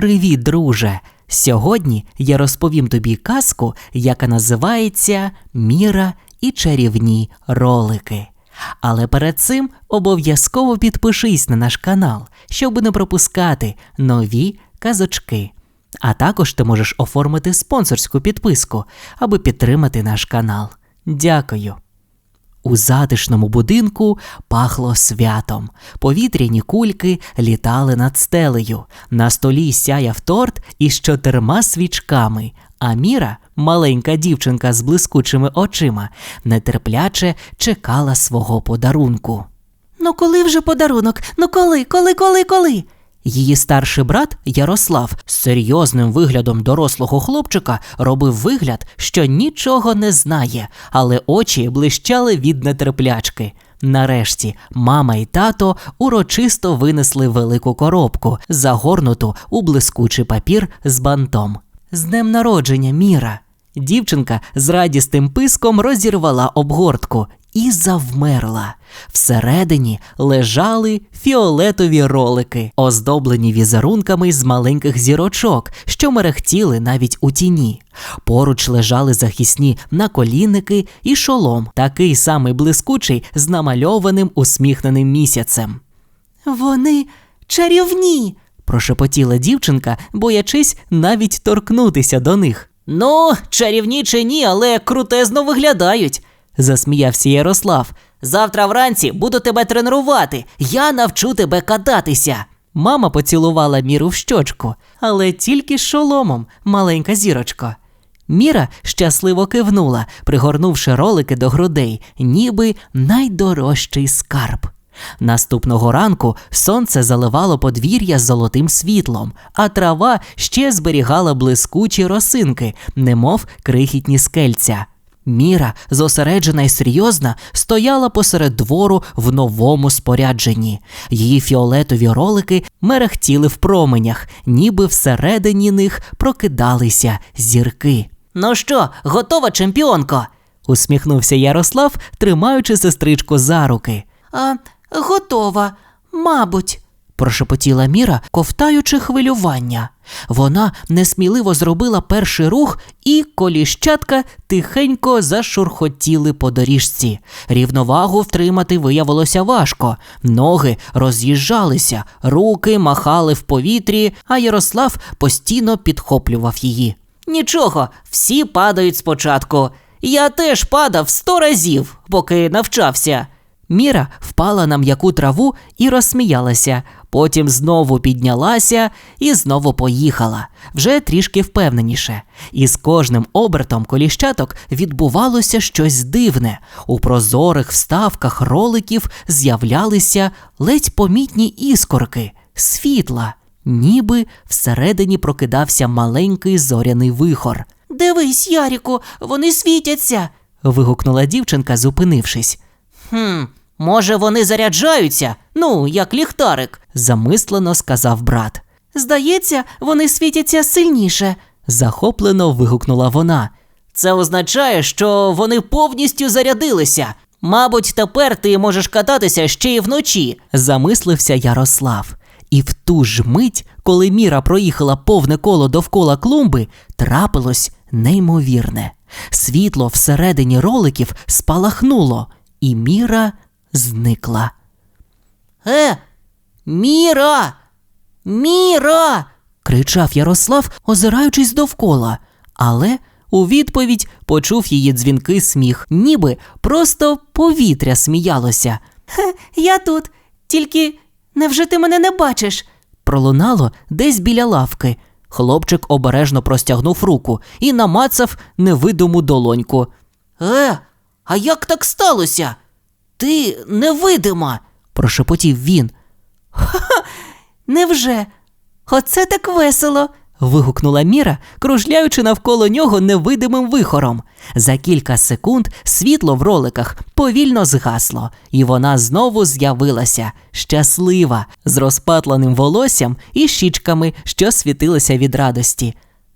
Привіт, друже! Сьогодні я розповім тобі казку, яка називається Міра і чарівні ролики. Але перед цим обов'язково підпишись на наш канал, щоб не пропускати нові казочки. А також ти можеш оформити спонсорську підписку, аби підтримати наш канал. Дякую. У затишному будинку пахло святом. Повітряні кульки літали над стелею. На столі сяяв торт із чотирма свічками. А Міра, маленька дівчинка з блискучими очима, нетерпляче чекала свого подарунку. Ну коли вже подарунок? Ну коли, коли, коли, коли? Її старший брат Ярослав з серйозним виглядом дорослого хлопчика робив вигляд, що нічого не знає, але очі блищали від нетерплячки. Нарешті мама і тато урочисто винесли велику коробку, загорнуту у блискучий папір з бантом. З днем народження, Міра! Дівчинка з радісним писком розірвала обгортку і завмерла. Всередині лежали фіолетові ролики, оздоблені візерунками з маленьких зірочок, що мерехтіли навіть у тіні. Поруч лежали захисні наколінники і шолом, такий самий блискучий з намальованим усміхненим місяцем. Вони чарівні. Прошепотіла дівчинка, боячись навіть торкнутися до них. Ну, чарівні чи ні, але крутезно виглядають. Засміявся Ярослав. Завтра вранці буду тебе тренувати. Я навчу тебе кататися. Мама поцілувала Міру в щочку, але тільки з шоломом, маленька зірочко. Міра щасливо кивнула, пригорнувши ролики до грудей, ніби найдорожчий скарб. Наступного ранку сонце заливало подвір'я золотим світлом, а трава ще зберігала блискучі росинки, немов крихітні скельця. Міра, зосереджена й серйозна, стояла посеред двору в новому спорядженні. Її фіолетові ролики мерехтіли в променях, ніби всередині них прокидалися зірки. Ну що, готова, чемпіонко? Усміхнувся Ярослав, тримаючи сестричку за руки. А, готова, мабуть. Прошепотіла Міра, ковтаючи хвилювання. Вона несміливо зробила перший рух, і коліщатка тихенько зашурхотіли по доріжці. Рівновагу втримати виявилося важко. Ноги роз'їжджалися, руки махали в повітрі, а Ярослав постійно підхоплював її. Нічого, всі падають спочатку. Я теж падав сто разів, поки навчався. Міра впала на м'яку траву і розсміялася, потім знову піднялася і знову поїхала, вже трішки впевненіше. І з кожним обертом коліщаток відбувалося щось дивне. У прозорих вставках роликів з'являлися ледь помітні іскорки, світла, ніби всередині прокидався маленький зоряний вихор. Дивись, Ярику, вони світяться. вигукнула дівчинка, зупинившись. Хм, може, вони заряджаються? Ну, як ліхтарик. Замислено сказав брат. Здається, вони світяться сильніше. Захоплено вигукнула вона. Це означає, що вони повністю зарядилися. Мабуть, тепер ти можеш кататися ще й вночі. Замислився Ярослав. І в ту ж мить, коли Міра проїхала повне коло довкола клумби, трапилось неймовірне. Світло всередині роликів спалахнуло, і Міра зникла. Е, Міра! Міра! кричав Ярослав, озираючись довкола, але у відповідь почув її дзвінкий сміх, ніби просто повітря сміялося. Хе, я тут. Тільки невже ти мене не бачиш? Пролунало десь біля лавки. Хлопчик обережно простягнув руку і намацав невидиму долоньку. Е, а як так сталося? Ти невидима. Прошепотів він. Ха, Невже? Оце так весело. Вигукнула Міра, кружляючи навколо нього невидимим вихором. За кілька секунд світло в роликах повільно згасло, і вона знову з'явилася, щаслива, з розпатленим волоссям і щічками, що світилися від радості.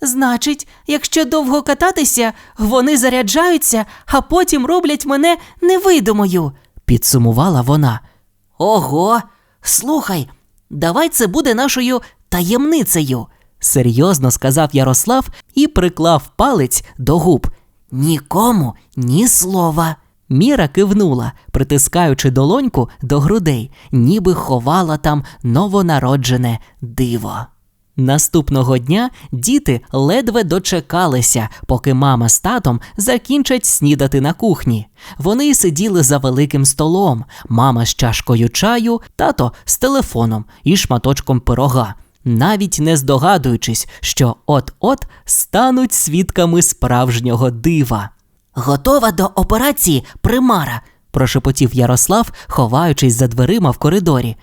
Значить, якщо довго кататися, вони заряджаються, а потім роблять мене невидимою. Підсумувала вона. Ого, слухай, давай це буде нашою таємницею. серйозно сказав Ярослав і приклав палець до губ. Нікому ні слова. Міра кивнула, притискаючи долоньку до грудей, ніби ховала там новонароджене диво. Наступного дня діти ледве дочекалися, поки мама з татом закінчать снідати на кухні. Вони сиділи за великим столом, мама з чашкою чаю, тато з телефоном і шматочком пирога, навіть не здогадуючись, що от-от стануть свідками справжнього дива. Готова до операції примара. прошепотів Ярослав, ховаючись за дверима в коридорі.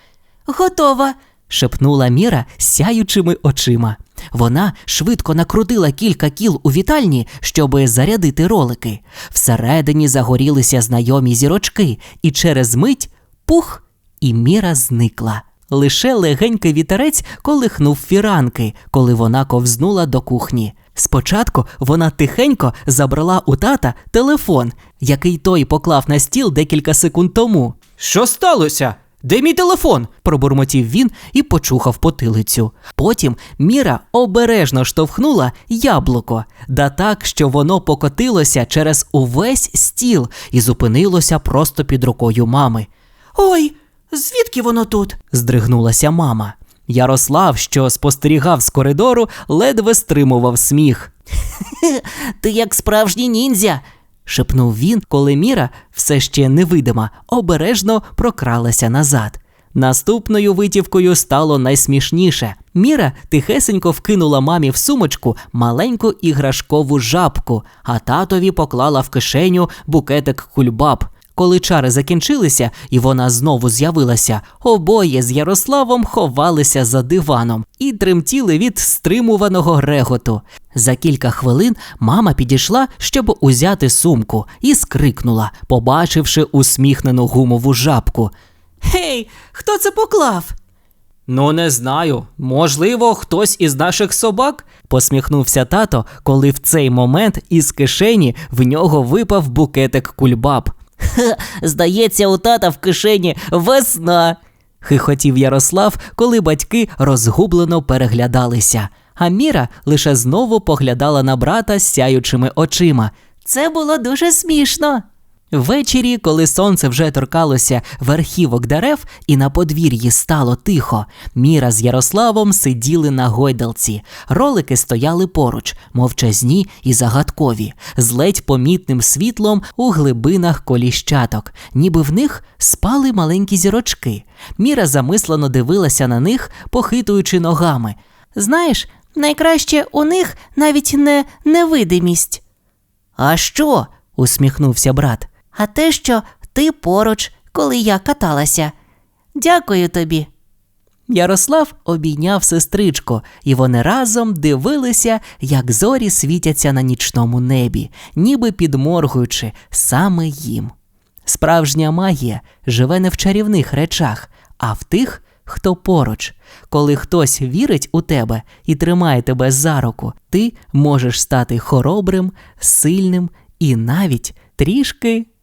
Готова. Шепнула Міра сяючими очима. Вона швидко накрутила кілька кіл у вітальні, щоби зарядити ролики. Всередині загорілися знайомі зірочки, і через мить пух, і Міра зникла. Лише легенький вітерець колихнув фіранки, коли вона ковзнула до кухні. Спочатку вона тихенько забрала у тата телефон, який той поклав на стіл декілька секунд тому. Що сталося? Де мій телефон? пробурмотів він і почухав потилицю. Потім Міра обережно штовхнула яблуко, да так, що воно покотилося через увесь стіл і зупинилося просто під рукою мами. Ой, звідки воно тут? Здригнулася мама. Ярослав, що спостерігав з коридору, ледве стримував сміх. Ти як справжній ніндзя. Шепнув він, коли Міра, все ще невидима, обережно прокралася назад. Наступною витівкою стало найсмішніше. Міра тихесенько вкинула мамі в сумочку маленьку іграшкову жабку, а татові поклала в кишеню букетик кульбаб. Коли чари закінчилися і вона знову з'явилася, обоє з Ярославом ховалися за диваном і тремтіли від стримуваного реготу. За кілька хвилин мама підійшла, щоб узяти сумку, і скрикнула, побачивши усміхнену гумову жабку. Гей, хто це поклав? Ну, не знаю. Можливо, хтось із наших собак? посміхнувся тато, коли в цей момент із кишені в нього випав букетик кульбаб. Ха, здається, у тата в кишені весна. хихотів Ярослав, коли батьки розгублено переглядалися. А Міра лише знову поглядала на брата з сяючими очима. Це було дуже смішно. Ввечері, коли сонце вже торкалося верхівок дерев і на подвір'ї стало тихо, Міра з Ярославом сиділи на гойдалці. Ролики стояли поруч, мовчазні і загадкові, з ледь помітним світлом у глибинах коліщаток, ніби в них спали маленькі зірочки. Міра замислено дивилася на них, похитуючи ногами. Знаєш, найкраще у них навіть не невидимість, А що? усміхнувся брат. А те, що ти поруч, коли я каталася. Дякую тобі. Ярослав обійняв сестричку, і вони разом дивилися, як зорі світяться на нічному небі, ніби підморгуючи саме їм. Справжня магія живе не в чарівних речах, а в тих, хто поруч. Коли хтось вірить у тебе і тримає тебе за руку, ти можеш стати хоробрим, сильним і навіть трішки